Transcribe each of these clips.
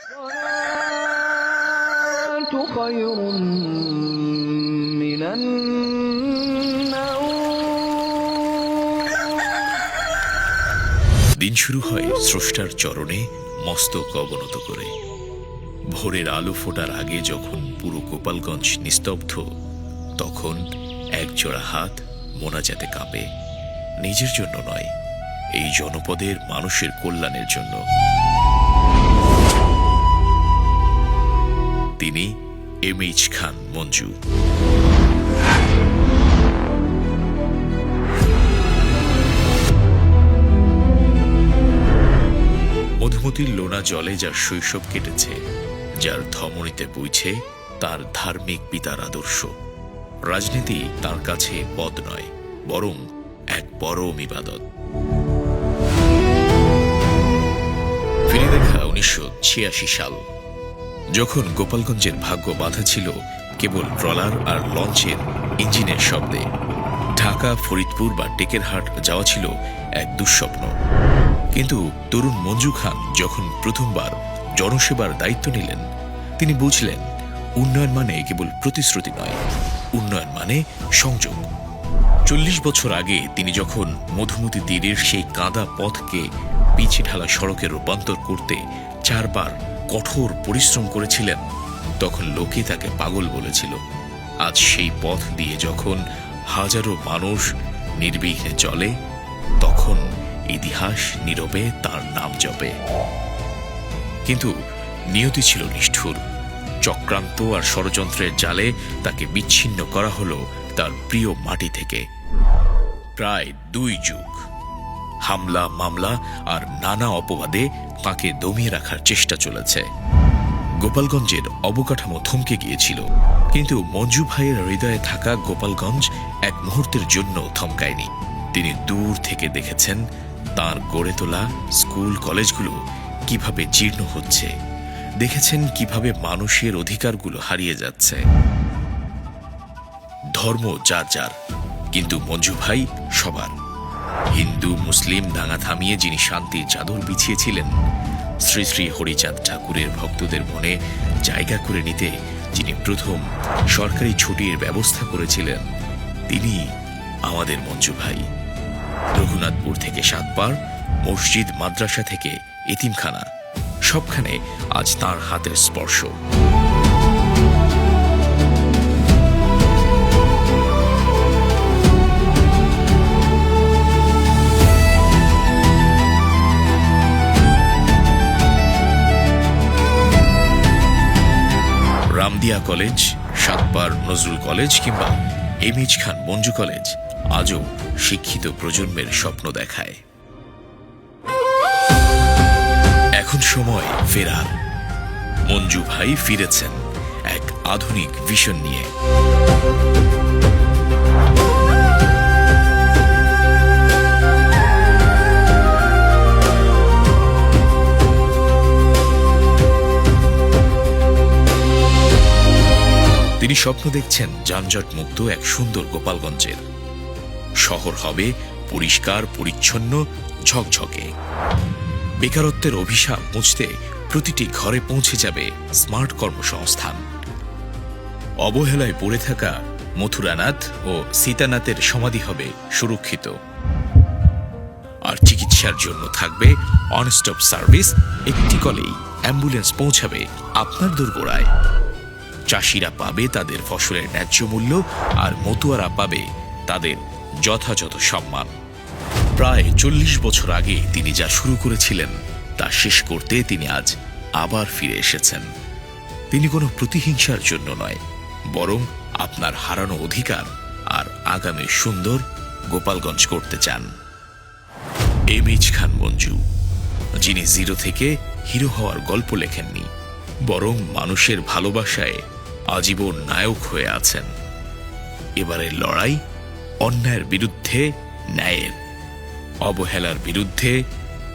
الصلاة خير من النوم দিন শুরু হয় স্রষ্টার চরণে মস্তক অবনত করে ভোরের আলো ফোটার আগে যখন পুরো গোপালগঞ্জ নিস্তব্ধ তখন এক জোড়া হাত মোনাজাতে কাঁপে নিজের জন্য নয় এই জনপদের মানুষের কল্যাণের জন্য M H Khan, Manju. মধুমতির লোনা জলে যার শৈশব কেটেছে, যার ধমনীতে বইছে তার ধার্মিক পিতার আদর্শ। রাজনীতি তার কাছে পদ নয়, বরং এক পরম ইবাদত। ফিরে দেখা উনিশশো ছিয়াশি সাল। যখন গোপালগঞ্জের ভাগ্য বাধা ছিল, কেবল ট্রলার আর লঞ্চের ইঞ্জিনের শব্দে। ঢাকা, ফরিদপুর বা টেকেরহাট যাওয়া ছিল এক দুঃস্বপ্ন। কিন্তু তরুণ মঞ্জু খান যখন প্রথমবার জনসেবার দায়িত্ব নিলেন, তিনি বুঝলেন, উন্নয়ন মানে কেবল প্রতিশ্রুতি নয়, উন্নয়ন মানে সংযোগ। চল্লিশ বছর আগে তিনি যখন মধুমতি তীরের সেই কাদা পথকে পিছে ঢালা সড়কে রূপান্তর করতে চারবার কঠোর পরিশ্রম করেছিলেন, তখন লোকে তাকে পাগল বলেছিল। আজ সেই পথ দিয়ে যখন হাজারো মানুষ নির্বিঘ্নে চলে, তখন ইতিহাস নীরবে তার নাম জপে। কিন্তু নিয়তি ছিল নিষ্ঠুর। চক্রান্ত আর ষড়যন্ত্রের জালে তাকে বিচ্ছিন্ন করা হলো তার প্রিয় মাটি থেকে। প্রায় দুই যুগ হামলা, মামলা আর নানা অপবাদে তাকে দমিয়ে রাখার চেষ্টা চলেছে। গোপালগঞ্জের অবকাঠামো থমকে গিয়েছিল, কিন্তু মঞ্জু ভাইয়ের হৃদয়ে থাকা গোপালগঞ্জ এক মুহূর্তের জন্য থমকায়নি। তিনি দূর থেকে দেখেছেন তার গড়ে তোলা স্কুল কলেজগুলো কীভাবে জীর্ণ হচ্ছে, দেখেছেন কীভাবে মানুষের অধিকারগুলো হারিয়ে যাচ্ছে। ধর্ম যার যার, কিন্তু মঞ্জু ভাই সবার। হিন্দু, মুসলিম দাঙ্গা থামিয়ে যিনি শান্তির চাদর বিছিয়েছিলেন, শ্রী শ্রী হরিচাঁদ ঠাকুরের ভক্তদের মনে জায়গা করে নিতে যিনি প্রথম সরকারি ছুটির ব্যবস্থা করেছিলেন, তিনি আমাদের মঞ্জু ভাই। রঘুনাথপুর থেকে সাতবার মসজিদ, মাদ্রাসা থেকে এতিমখানা, সবখানে আজ তার হাতের স্পর্শ। রামদিয়া কলেজ, সাতবার নজরুল কলেজ কিংবা এমএইচ খান মঞ্জু কলেজ আজও শিক্ষিত প্রজন্মের স্বপ্ন দেখায়। এখন সময় ফেরার। মঞ্জু ভাই ফিরেছেন এক আধুনিক ভিশন নিয়ে। স্বপ্ন দেখছেন যানজট মুক্ত এক সুন্দর গোপালগঞ্জের। শহর হবে পরিষ্কার, পরিচ্ছন্ন, ঝকঝকে। বেকারত্বের অভিশাপ মুছতে প্রতিটি ঘরে পৌঁছে যাবে স্মার্ট কর্মসংস্থান। অবহেলায় পড়ে থাকা মথুরানাথ ও সীতানাথের সমাধি হবে সুরক্ষিত। আর চিকিৎসার জন্য থাকবে অনস্টপ সার্ভিস, একটি কলেই অ্যাম্বুলেন্স পৌঁছাবে আপনার দোরগোড়ায়। চাষিরা পাবে তাদের ফসলের ন্যায্য মূল্য আর মতুয়ারা পাবে তাদের যথাযথ সম্মান। প্রায় চল্লিশ বছর আগে তিনি যা শুরু করেছিলেন, তা শেষ করতে তিনি আজ আবার ফিরে এসেছেন। তিনি কোনো প্রতিহিংসার জন্য নয়, বরং আপনার হারানো অধিকার আর আগামী সুন্দর গোপালগঞ্জ করতে চান। এম এইচ খান মঞ্জু, যিনি জিরো থেকে হিরো হওয়ার গল্প লেখেননি, বরং মানুষের ভালোবাসায় আজীবন নায়ক হয়ে আছেন। এবারের লড়াই অন্যায়ের বিরুদ্ধে ন্যায়ের, অবহেলার বিরুদ্ধে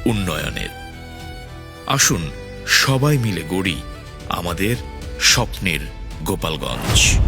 উন্নয়নের। আসুন সবাই মিলে গড়ি আমাদের স্বপ্নের গোপালগঞ্জ।